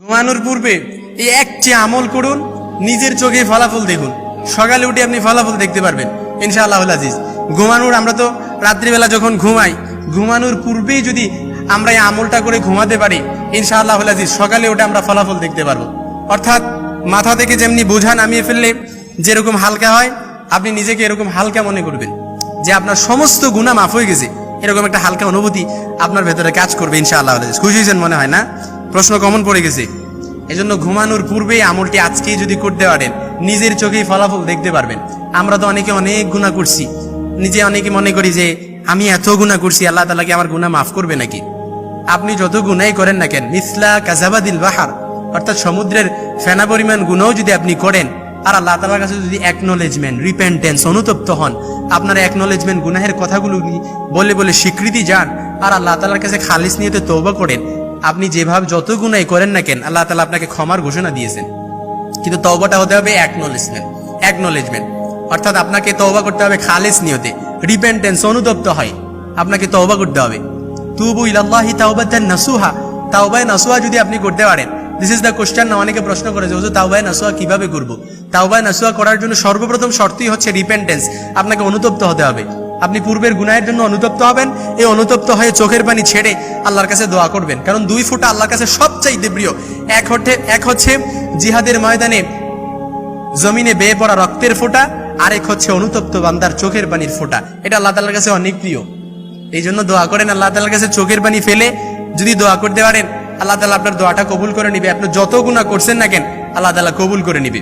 ঘুমানোর পূর্বে এই একটি আমল করুন, নিজের চোখে ফলাফল দেখুন। সকালে উঠে আপনি ফলাফল দেখতে পারবেন, ইনশাআল্লাহ আজিজ। ঘুমানোর, আমরা তো রাত্রিবেলা যখন ঘুমাই, ঘুমানোর পূর্বেই যদি আমরা এই আমলটা করে ঘুমাতে পারি, ইনশাআল্লাহ আজিজ, সকালে উঠে আমরা ফলাফল দেখতে পারব। অর্থাৎ মাথা থেকে যেমনি বোঝা নামিয়ে ফেললে যেরকম হালকা হয়, আপনি নিজেকে এরকম হালকা মনে করবেন যে আপনার সমস্ত গুণা মাফ হয়ে গেছে। এরকম একটা হালকা অনুভূতি আপনার ভেতরে কাজ করবে, ইনশাআল্লাহ খুশি হয়েছেন মনে হয় না? প্রশ্ন কমন পড়ে গেছে। এজন্য ঘুমানোর পূর্বে আমলটি আজকেই যদি করতে পারেন, নিজের চোখেই ফলাফল দেখতে পারবেন। আমরা তো অনেকে অনেক গুণা করছি। নিজে অনেকে মনে করি যে, আমি এত গুণা করছি, আল্লাহ তালা কি আমার গুণা মাফ করবে নাকি? আপনি যত গুণাই করেন না কেন, মিসলা কাজাবাদিল বাহার, অর্থাৎ সমুদ্রের ফেনা পরিমাণ গুণও যদি আপনি করেন, আর আল্লাহ তালার কাছে যদি একনলেজমেন্ট রিপেন্টেন্স অনুতপ্ত হন, আপনার একনলেজমেন্ট গুনাহের কথাগুলো বলে বলে স্বীকৃতি যান, আর আল্লাহ তালার কাছে খালিস নিয়ে তো তৌবা করেন যেভাবে যত গুনাই করেন না কেন, আল্লাহ তালা আপনাকে ক্ষমার ঘোষণা দিয়েছেন। কিন্তু তওবাটা হতে হবে একনলেজমেন্ট একনলেজমেন্ট অর্থাৎ আপনাকে তওবা করতে হবে খালেস নিয়তে রিপেন্টেন্স অনুতপ্ত হয়। আপনাকে তওবা করতে হবে। তুবু ইলাল্লাহি তাওবাতান নাসুহা। তাওবায়ে নাসুহা যদি আপনি করতে পারেন দিস ইজ দ্য কোশ্চেন না, অনেকে প্রশ্ন করেছে হুজুর, তাওবায়ে নাসুহা কীভাবে করব? তাওবায়ে নাসুহা করার জন্য সর্বপ্রথম শর্তই হচ্ছে রিপেন্টেন্স আপনাকে অনুতপ্ত হতে হবে। আপনি পূর্বের গুনাহের জন্য অনুতপ্ত হবেন, এই অনুতপ্ত হয়ে চোখের পানি ছেড়ে আল্লাহর কাছে দোয়া করবেন। কারণ দুই ফুটা আল্লাহর কাছে সবচাইতে প্রিয়। এক হচ্ছে এক হচ্ছে জিহাদের ময়দানে জমিনে বেয়ে পড়া রক্তের ফোঁটা, আরেক হচ্ছে অনুতপ্ত বান্দার চোখের পানির ফোঁটা। এটা আল্লাহ তালার কাছে অনেক প্রিয়। এই জন্য দোয়া করেন, আল্লাহ তালার কাছে চোখের পানি ফেলে যদি দোয়া করতে পারেন, আল্লাহ তালা আপনার দোয়াটা কবুল করে নিবে। আপনি যত গুণা করছেন না কেন, আল্লাহ তালা কবুল করে নিবে।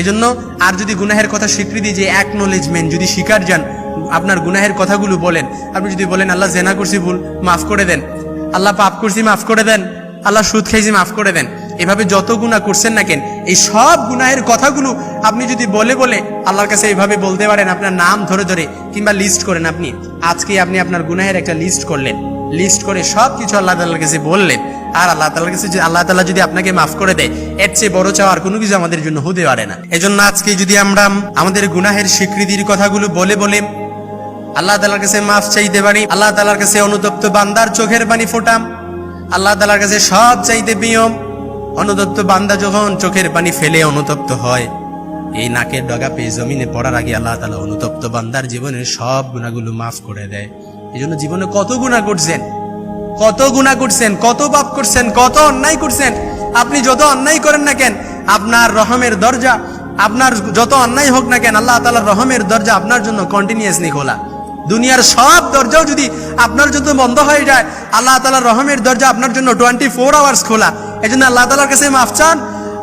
এই জন্য আর যদি গুনাহের কথা স্বীকৃতি যে একনোলেজমেন্ট যদি স্বীকার যান আপনার গুনাহের কথাগুলো বলেন। আপনি যদি বলেন, আল্লাহ জেনা করছি, ভুল, মাফ করে দেন। আল্লাহ পাপ করছি, মাফ করে দেন। আল্লাহ সুদ খাইছি মাফ করে দেন। এভাবে যত গুণা করছেন না কেন, এই সব গুনাহের কথাগুলো আপনি যদি বলে বলে আল্লাহর কাছে এইভাবে বলতে পারেন, আপনার নাম ধরে ধরে কিংবা লিস্ট করেন আপনি, আজকে আপনি আপনার গুনাহের একটা লিস্ট করলেন। লিস্ট করে সব কিছু আল্লাহ তাল্লার কাছে বললেন। আর আল্লাহ তাল্লার কাছে আল্লাহ তাল্লাহ যদি আপনাকে মাফ করে দেয়, এর চেয়ে বড় চাওয়ার কোনো কিছু আমাদের জন্য হতে পারে না। এজন্য আজকে যদি আমরা আমাদের গুনাহের স্বীকৃতির কথাগুলো বলে বলে আল্লাহ তালার কাছে মাফ চাইতে পারি, আল্লাহ তালার কাছে অনুতপ্ত বান্দার চোখের পানি ফোটাম, আল্লাহ তালার কাছে সব চাইতে পিয়ম অনুতপ্ত বান্দা যখন চোখের পানি ফেলে অনুতপ্ত হয়, এই নাকের ডগা পেয়ে জমিনে পড়ার আগে আল্লাহ তালা অনুতপ্ত বান্দার জীবনের সব গুণাগুলো মাফ করে দেয়। এই জন্য জীবনে কত গুণা করছেন, কত গুণা করছেন, কত পাপ করছেন, কত অন্যায় করছেন, আপনি যত অন্যায় করেন না কেন, আপনার রহমের দরজা, আপনার যত অন্যায় হোক না কেন, আল্লাহ তালার রহমের দরজা আপনার জন্য কন্টিনিউয়াসলি খোলা। দুনিয়ার সব দরজাও যদি আপনার জন্য বন্ধ হয়ে যায়, আল্লাহ তালার রহমের দরজা আপনার জন্য টোয়েন্টি ফোর আওয়ার্স খোলা। এই জন্য আল্লাহ তালার কাছে মাফ চান,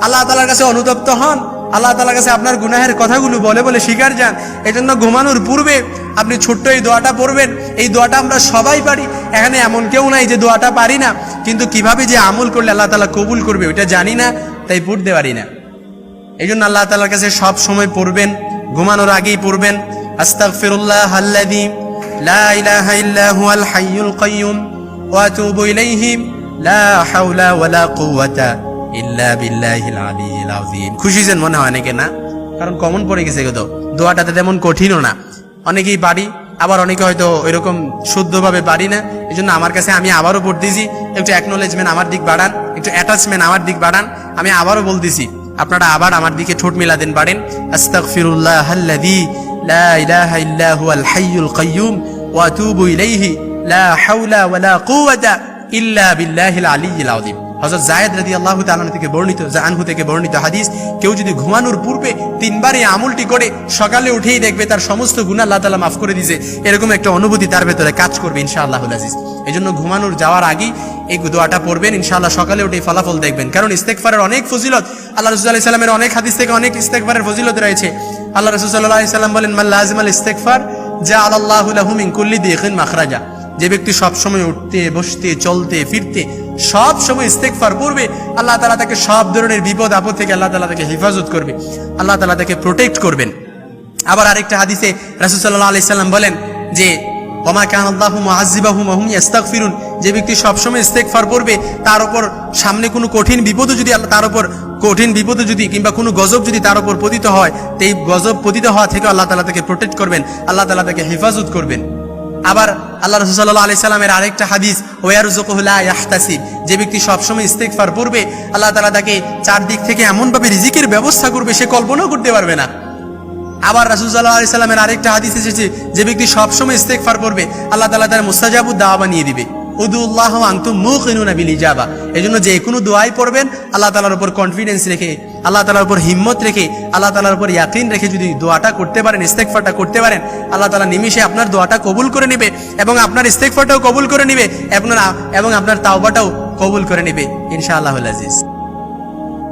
আল্লাহ তালার কাছে অনুতপ্ত হন, আল্লাহ তালার কাছে আপনার গুনাহের কথাগুলো বলে বলে স্বীকার যান। এই জন্য ঘুমানোর পূর্বে আপনি ছোট্ট এই দোয়াটা পড়বেন। এই দোয়াটা আমরা সবাই পারি। এখানে এমন কেউ নাই যে দোয়াটা পারি না। কিন্তু কীভাবে যে আমল করলে আল্লাহ তালা কবুল করবে ওইটা জানি না, তাই পড়তে পারি না। এই জন্য আল্লাহ তালার কাছে সব সময় পড়বেন, ঘুমানোর আগেই পড়বেন। আস্তাগফিরুল্লাহ আল্লাযী লা ইলাহা ইল্লা হুয়াল হাইয়ুল কাইয়ুম ওয়া আতুবু ইলাইহি লা হাওলা ওয়ালা কুওয়াতা ইল্লা বিল্লাহিল আলিয়্যিল আযীম। খুশি যেন মনে হয় অনেকে না? কারণ কমন পড়ে গেছে তো। দোয়াটাতে তেমন কঠিনও না। অনেকেই পারি আবার অনেকে হয়তো এরকম শুদ্ধভাবে পারি না। এই জন্য আমার কাছে আমি আবারও পড়তেছি, একটু অ্যাকনোলেজমেন্ট আমার দিক বাড়ান, একটু অ্যাটাচমেন্ট আমার দিক বাড়ান, আমি আবারও বলতেছি, আপনারা আবার আমার দিকে ঠোঁট মিলা দেন পারেন আস্তাগফিরুল্লাহ আল্লাযী ইলাহা ইল্লা হুয়াল হাইয়ুল কাইয়ুম ওয়া আতুবু ইলাইহি, লা হাওলা ওয়ালা কুওয়াতা ইল্লা বিল্লাহিল আলিয়্যিল আযীম। হযরত যায়েদ রাদিয়াল্লাহু তাআলা থেকে বর্ণিত থেকে বর্ণিত হাদিস, কেউ যদি ঘুমানোর পূর্বে তিনবার এই করে সকালে উঠেই দেখবে তার সমস্ত গুনাহ আল্লাহ তাআলা মাফ করে দিয়েছে, এরকম একটা অনুভূতি তার ভেতরে কাজ করবে ইনশাআল্লাহুল আজিজ। এই জন্য ঘুমানোর যাওয়ার আগেই এই দোয়াটা পড়বেন, ইনশাআল্লাহ সকালে উঠে ফলাফল দেখবেন। কারণ ইস্তেকফারের অনেক ফজিলত, আল্লাহ রসুল আলাইহি সাল্লামের অনেক হাদিস থেকে অনেক ইস্তেকফারের ফজিলত রয়েছে। আল্লাহ রসুল সাল্লাম বলেন মাল লাজিম আল ইস্তেকফার যা আল্লাহু লাহু কুল্লি দিখিন মাখরাজা। যে ব্যক্তি সব সময় উঠতে, বসতে, চলতে, ফিরতে সব সময় ইস্তেকফার করবে আল্লাহ তালা তাকে সব ধরনের বিপদ, আপদ থেকে আল্লাহ তালা তাকে হেফাজত করবে, আল্লাহ তালা তাকে প্রোটেক্ট করবেন। আবার আরেকটা হাদিসে রাসুসাল্লাহ আলি সাল্লাম বলেন যে, ওমা কান আল্লাহ মুআজ্জিবাহু মাহুম ইস্তাগফিরুন যে ব্যক্তি সবসময় ইস্তেগফার করবে তার উপর সামনে কোনো কঠিন বিপদও যদি তার উপর কঠিন বিপদে যদি কিংবা কোনো গজব যদি তার উপর পতিত হয় সেই গজব পতিত হওয়া থেকে আল্লাহ তালা তাকে প্রোটেক্ট করবেন, আল্লাহ তালা তাকে হেফাজত করবেন। আবার আল্লাহ রসুল্লাহ আলি সাল্লামের আরেকটা হাদিস ওয়ারুজকুল্লাহ ইয়াহতাসিব, যে ব্যক্তি সবসময় ইস্তেকফার পড়বে, আল্লাহ তালা তাকে চারদিক থেকে এমনভাবে রিজিকের ব্যবস্থা করবে, সে কল্পনাও করতে পারবে না। আবার রাসুল্লাহ আলি আরেকটা হাদিস এসেছে, যে ব্যক্তি সবসময় ইস্তেকফার পড়বে, আল্লাহ তালা তার মুস্তাজাবুদ দাওয়া বানিয়ে দিবে। উদুল্লাহ আন্তুম মুখিনুনা বিল ইজাবা এই জন্য যে কোনো দোয়াই পড়বেন, আল্লাহ তালার উপর কনফিডেন্স রেখে, আল্লাহ তালার উপর হিম্মত রেখে, আল্লাহ তালার উপর ইয়াকিন রেখে যদি দোয়াটা করতে পারেন ইস্তেকফারটা করতে পারেন, আল্লাহ তালা নিমিশে আপনার দোয়াটা কবুল করে নেবে এবং আপনার ইস্তেকফারটাও কবুল করে নেবে, এবং আপনার তাওবাটাও কবুল করে নেবে। ইনশাআল্লাহ আজিজ।